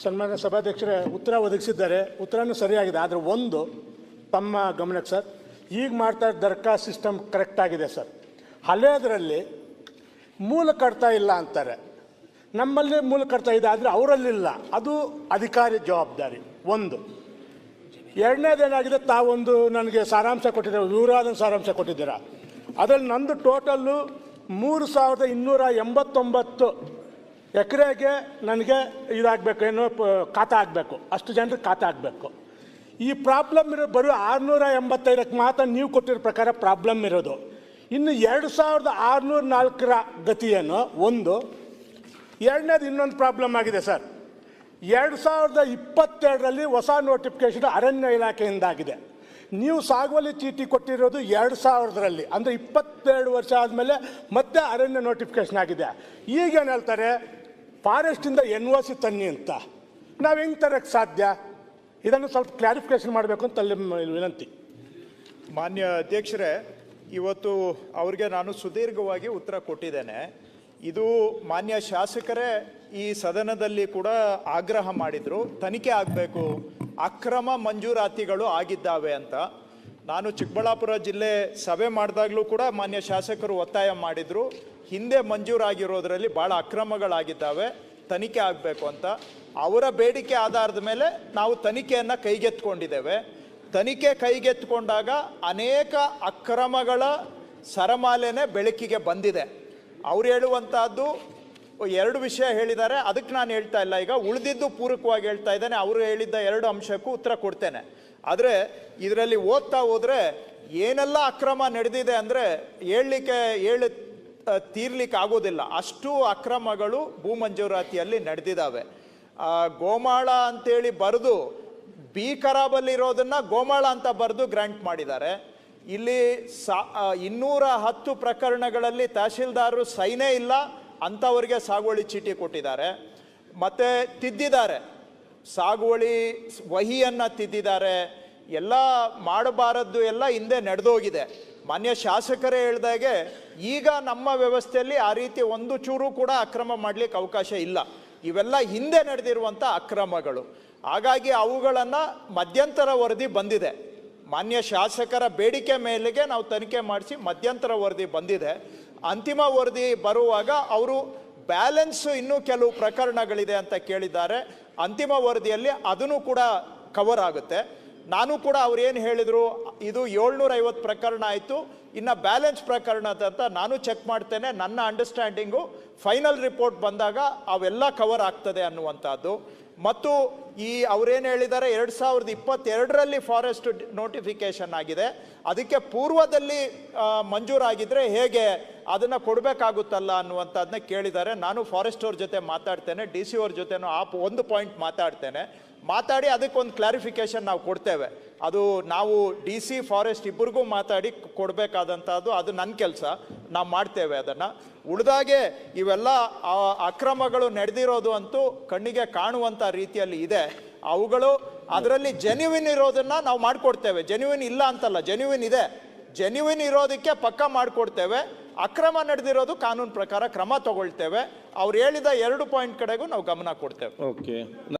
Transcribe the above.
ಸನ್ಮಾನ್ಯ ಸಭಾಧ್ಯಕ್ಷರೇ, ಉತ್ತರ ಒದಗಿಸಿದ್ದಾರೆ. ಉತ್ತರನೂ ಸರಿಯಾಗಿದೆ, ಆದರೆ ಒಂದು, ತಮ್ಮ ಗಮನಕ್ಕೆ ಸರ್, ಈಗ ಮಾಡ್ತಾ ಇದ್ದ ದರ್ಖಾಸ್ತ್ ಸಿಸ್ಟಮ್ ಕರೆಕ್ಟ್ ಆಗಿದೆ ಸರ್. ಹಳೆಯದರಲ್ಲಿ ಮೂಲ ಕಡ್ತಾ ಇಲ್ಲ ಅಂತಾರೆ. ನಮ್ಮಲ್ಲಿ ಮೂಲ ಕಡ್ತಾ ಇದೆ, ಆದರೆ ಅವರಲ್ಲಿಲ್ಲ. ಅದು ಅಧಿಕಾರಿ ಜವಾಬ್ದಾರಿ, ಒಂದು. ಎರಡನೇದೇನಾಗಿದೆ ತಾವೊಂದು ನನಗೆ ಸಾರಾಂಶ ಕೊಟ್ಟಿದ್ದೀರಾ ವಿವರಾದ ಸಾರಾಂಶ ಕೊಟ್ಟಿದ್ದೀರಾ. ಅದರಲ್ಲಿ ನಂದು ಟೋಟಲ್ಲು ಮೂರು ಸಾವಿರದ ಇನ್ನೂರ ಎಂಬತ್ತೊಂಬತ್ತು ಎಕರೆಗೆ ನನಗೆ ಇದಾಗಬೇಕು, ಏನು ಖಾತಾ ಆಗಬೇಕು. ಅಷ್ಟು ಜನರಿಗೆ ಖಾತಾ ಆಗಬೇಕು. ಈ ಪ್ರಾಬ್ಲಮ್ ಇರೋ, ಬರೋ ಆರುನೂರ ಎಂಬತ್ತೈದಕ್ಕೆ ಮಾತ್ರ ನೀವು ಕೊಟ್ಟಿರೋ ಪ್ರಕಾರ ಪ್ರಾಬ್ಲಮ್ ಇರೋದು. ಇನ್ನು ಎರಡು ಸಾವಿರದ ಆರುನೂರ ನಾಲ್ಕರ ಗತಿಯನ್ನು ಒಂದು. ಎರಡನೇದು ಇನ್ನೊಂದು ಪ್ರಾಬ್ಲಮ್ ಆಗಿದೆ ಸರ್. ಎರಡು ಸಾವಿರದ ಇಪ್ಪತ್ತೆರಡರಲ್ಲಿ ಹೊಸ ನೋಟಿಫಿಕೇಶನ್ ಅರಣ್ಯ ಇಲಾಖೆಯಿಂದ ಆಗಿದೆ ನೀವು ಸಾಗುವಳಿ ಚೀಟಿ ಕೊಟ್ಟಿರೋದು ಎರಡು ಸಾವಿರದರಲ್ಲಿ ಅಂದರೆ ಇಪ್ಪತ್ತೆರಡು ವರ್ಷ ಆದಮೇಲೆ ಮತ್ತೆ ಅರಣ್ಯ ನೋಟಿಫಿಕೇಶನ್ ಆಗಿದೆ. ಈಗೇನು ಹೇಳ್ತಾರೆ? ಫಾರೆಸ್ಟಿಂದ ಎನ್ ಒ ಸಿ ತನ್ನಿ ಅಂತ. ನಾವು ಹೆಂಗೆ ತರಕ್ಕೆ ಸಾಧ್ಯ? ಇದನ್ನು ಸ್ವಲ್ಪ ಕ್ಲಾರಿಫಿಕೇಶನ್ ಮಾಡಬೇಕು ಅಂತ ಅಲ್ಲಿ ವಿನಂತಿ. ಮಾನ್ಯ ಅಧ್ಯಕ್ಷರೇ, ಇವತ್ತು ಅವ್ರಿಗೆ ನಾನು ಸುದೀರ್ಘವಾಗಿ ಉತ್ತರ ಕೊಟ್ಟಿದ್ದೇನೆ. ಇದು ಮಾನ್ಯ ಶಾಸಕರೇ ಈ ಸದನದಲ್ಲಿ ಕೂಡ ಆಗ್ರಹ ಮಾಡಿದ್ರು. ತನಿಖೆ ಆಗಬೇಕು. ಅಕ್ರಮ ಮಂಜೂರಾತಿಗಳು ಆಗಿದ್ದಾವೆ ಅಂತ. ನಾನು ಚಿಕ್ಕಬಳ್ಳಾಪುರ ಜಿಲ್ಲೆ ಸಭೆ ಮಾಡಿದಾಗಲೂ ಕೂಡ ಮಾನ್ಯ ಶಾಸಕರು ಒತ್ತಾಯ ಮಾಡಿದರು. ಹಿಂದೆ ಮಂಜೂರಾಗಿರೋದರಲ್ಲಿ ಭಾಳ ಅಕ್ರಮಗಳಾಗಿದ್ದಾವೆ, ತನಿಖೆ ಆಗಬೇಕು ಅಂತ. ಅವರ ಬೇಡಿಕೆ ಆಧಾರದ ಮೇಲೆ ನಾವು ತನಿಖೆಯನ್ನು ಕೈಗೆತ್ಕೊಂಡಿದ್ದೇವೆ ತನಿಖೆ ಕೈಗೆತ್ತಿಕೊಂಡಾಗ ಅನೇಕ ಅಕ್ರಮಗಳ ಸರಮಾಲೆನೇ ಬೆಳಕಿಗೆ ಬಂದಿದೆ. ಅವ್ರು ಹೇಳುವಂತಹದ್ದು ಎರಡು ವಿಷಯ ಹೇಳಿದ್ದಾರೆ, ಅದಕ್ಕೆ ನಾನು ಹೇಳ್ತಾ ಇಲ್ಲ. ಈಗ ಉಳಿದಿದ್ದು ಪೂರಕವಾಗಿ ಹೇಳ್ತಾ ಇದ್ದೇನೆ. ಅವರು ಹೇಳಿದ್ದ ಎರಡು ಅಂಶಕ್ಕೂ ಉತ್ತರ ಕೊಡ್ತೇನೆ. ಆದರೆ ಇದರಲ್ಲಿ ಓದ್ತಾ ಹೋದರೆ ಏನೆಲ್ಲ ಅಕ್ರಮ ನಡೆದಿದೆ ಅಂದರೆ ಹೇಳಲಿಕ್ಕೆ ಹೇಳಿ ತೀರ್ಲಿಕ್ಕೆ ಆಗೋದಿಲ್ಲ. ಅಷ್ಟು ಅಕ್ರಮಗಳು ಭೂಮಂಜೂರಾತಿಯಲ್ಲಿ ನಡೆದಿದ್ದಾವೆ. ಗೋಮಾಳ ಅಂತೇಳಿ ಬರೆದು ಬಿ ಖರಾಬಲ್ಲಿರೋದನ್ನ ಗೋಮಾಳ ಅಂತ ಬರೆದು ಗ್ರ್ಯಾಂಟ್ ಮಾಡಿದ್ದಾರೆ. ಇಲ್ಲಿ ಸಾ ಇನ್ನೂರ ಹತ್ತು ಪ್ರಕರಣಗಳಲ್ಲಿ ತಹಶೀಲ್ದಾರರು ಸೈನೇ ಇಲ್ಲ, ಅಂಥವ್ರಿಗೆ ಸಾಗುವಳಿ ಚೀಟಿ ಕೊಟ್ಟಿದ್ದಾರೆ. ಮತ್ತೆ ತಿದ್ದಿದ್ದಾರೆ. ಸಾಗುವಳಿ ವಹಿಯನ್ನು ತಿದ್ದಿದ್ದಾರೆ, ಎಲ್ಲ ಮಾಡಬಾರದ್ದು ಎಲ್ಲ ಹಿಂದೆ ನಡೆದೋಗಿದೆ. ಮಾನ್ಯ ಶಾಸಕರೇ ಹೇಳ್ದಾಗೆ, ಈಗ ನಮ್ಮ ವ್ಯವಸ್ಥೆಯಲ್ಲಿ ಆ ರೀತಿ ಒಂದು ಚೂರು ಕೂಡ ಅಕ್ರಮ ಮಾಡಲಿಕ್ಕೆ ಅವಕಾಶ ಇಲ್ಲ. ಇವೆಲ್ಲ ಹಿಂದೆ ನಡೆದಿರುವಂಥ ಅಕ್ರಮಗಳು. ಹಾಗಾಗಿ ಅವುಗಳನ್ನು ಮಧ್ಯಂತರ ವರದಿ ಬಂದಿದೆ. ಮಾನ್ಯ ಶಾಸಕರ ಬೇಡಿಕೆ ಮೇಲೆಗೆ ನಾವು ತನಿಖೆ ಮಾಡಿಸಿ ಮಧ್ಯಂತರ ವರದಿ ಬಂದಿದೆ. ಅಂತಿಮ ವರದಿ ಬರುವಾಗ ಅವರು ಬ್ಯಾಲೆನ್ಸ್ ಇನ್ನೂ ಕೆಲವು ಪ್ರಕರಣಗಳಿದೆ ಅಂತ ಕೇಳಿದ್ದಾರೆ. ಅಂತಿಮ ವರದಿಯಲ್ಲಿ ಅದನ್ನು ಕೂಡ ಕವರ್ ಆಗುತ್ತೆ. ನಾನು ಕೂಡ ಅವ್ರು ಏನು ಹೇಳಿದರು, ಇದು ಏಳ್ನೂರ ಐವತ್ತು ಪ್ರಕರಣ ಆಯಿತು, ಇನ್ನು ಬ್ಯಾಲೆನ್ಸ್ ಪ್ರಕರಣ ಅಂತ ನಾನು ಚೆಕ್ ಮಾಡ್ತೇನೆ. ನನ್ನ ಅಂಡರ್ಸ್ಟ್ಯಾಂಡಿಂಗು ಫೈನಲ್ ರಿಪೋರ್ಟ್ ಬಂದಾಗ ಅವೆಲ್ಲ ಕವರ್ ಆಗ್ತದೆ ಅನ್ನುವಂಥದ್ದು. ಮತ್ತು ಈ ಅವರೇನು ಹೇಳಿದ್ದಾರೆ, ಎರಡು ಸಾವಿರದ ಇಪ್ಪತ್ತೆರಡರಲ್ಲಿ ಫಾರೆಸ್ಟ್ ನೋಟಿಫಿಕೇಶನ್ ಆಗಿದೆ. ಅದಕ್ಕೆ ಪೂರ್ವದಲ್ಲಿ ಮಂಜೂರಾಗಿದ್ದರೆ ಹೇಗೆ ಅದನ್ನು ಕೊಡಬೇಕಾಗುತ್ತಲ್ಲ ಅನ್ನುವಂಥದ್ದನ್ನ ಕೇಳಿದ್ದಾರೆ. ನಾನು ಫಾರೆಸ್ಟ್ ಅವ್ರ ಜೊತೆ ಮಾತಾಡ್ತೇನೆ ಡಿ ಸಿ ಅವ್ರ ಜೊತೆನೂ ಆ ಒಂದು ಪಾಯಿಂಟ್ ಮಾತಾಡ್ತೇನೆ. ಮಾತಾಡಿ ಅದಕ್ಕೊಂದು ಕ್ಲಾರಿಫಿಕೇಶನ್ ನಾವು ಕೊಡ್ತೇವೆ. ಅದು ನಾವು ಡಿ ಸಿ ಫಾರೆಸ್ಟ್ ಇಬ್ಬರಿಗೂ ಮಾತಾಡಿ ಕೊಡಬೇಕಾದಂಥದ್ದು ಅದು ನನ್ನ ಕೆಲಸ. ನಾವು ಮಾಡ್ತೇವೆ ಅದನ್ನು. ಉಳಿದಾಗೆ ಇವೆಲ್ಲ ಅಕ್ರಮಗಳು ನಡೆದಿರೋದು ಅಂತೂ ಕಣ್ಣಿಗೆ ಕಾಣುವಂಥ ರೀತಿಯಲ್ಲಿ ಇದೆ. ಅವುಗಳು ಅದರಲ್ಲಿ ಜೆನ್ಯುವಿನ್ ಇರೋದನ್ನು ನಾವು ಮಾಡಿಕೊಡ್ತೇವೆ. ಜೆನ್ಯುವಿನ್ ಇಲ್ಲ ಅಂತಲ್ಲ ಜೆನ್ಯುವಿನ್ ಇದೆ. ಜೆನ್ಯುವಿನ್ ಇರೋದಕ್ಕೆ ಪಕ್ಕ ಮಾಡಿಕೊಡ್ತೇವೆ. ಅಕ್ರಮ ನಡೆದಿರೋದು ಕಾನೂನು ಪ್ರಕಾರ ಕ್ರಮ ತಗೊಳ್ತೇವೆ. ಅವ್ರು ಹೇಳಿದ ಎರಡು ಪಾಯಿಂಟ್ ಕಡೆಗೂ ನಾವು ಗಮನ ಕೊಡ್ತೇವೆ. ಓಕೆ